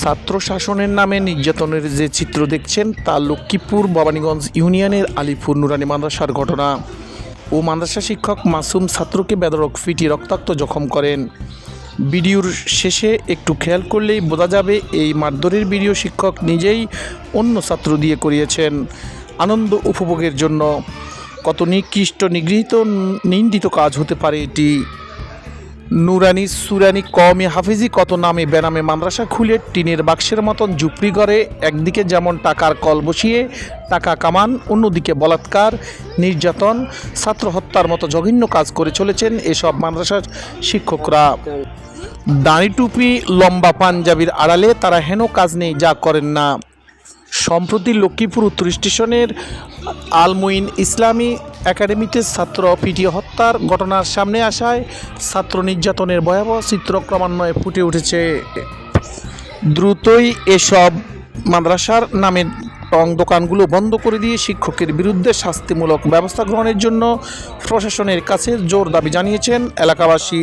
ছাত্র শাসনের নামে নির্যাতনের যে চিত্র দেখছেন, তা লক্ষ্মীপুর ভবানীগঞ্জ ইউনিয়নের আলিপুর নুরানি মাদ্রাসার ঘটনা। ও মাদ্রাসা শিক্ষক মাসুম ছাত্রকে বেদরক ফিটি রক্তাক্ত জখম করেন। ভিডিওর শেষে একটু খেয়াল করলেই বোঝা যাবে, এই মারধরের ভিডিও শিক্ষক নিজেই অন্য ছাত্র দিয়ে করিয়েছেন। আনন্দ উপভোগের জন্য। কত নিকৃষ্ট, নিগৃহীত, নিন্দিত কাজ হতে পারে এটি। নুরানি, সুরানি, কওমি, হাফিজি, কত নামে বেনামে মাদ্রাসা খুলে টিনের বাক্সের মতন ঝুপড়ি করে একদিকে যেমন টাকার কল বসিয়ে টাকা কামান, অন্যদিকে বলাৎকার, নির্যাতন, ছাত্র হত্যার মতো জঘন্য কাজ করে চলেছেন এসব মাদ্রাসার শিক্ষকরা। দাঁড়ি টুপি, লম্বা পাঞ্জাবির আড়ালে তারা হেন কাজ নেই, যা করেন না। সম্প্রতি লক্ষ্মীপুর উত্তর স্টেশনের আলমুইন ইসলামী একাডেমিতে ছাত্র পিটিয়ে হত্যার ঘটনার সামনে আসায় ছাত্র নির্যাতনের ভয়াবহ চিত্র ক্রমান্বয়ে ফুটে উঠেছে। দ্রুতই এসব মাদ্রাসার নামের টং দোকানগুলো বন্ধ করে দিয়ে শিক্ষকের বিরুদ্ধে শাস্তিমূলক ব্যবস্থা গ্রহণের জন্য প্রশাসনের কাছে জোর দাবি জানিয়েছেন এলাকাবাসী।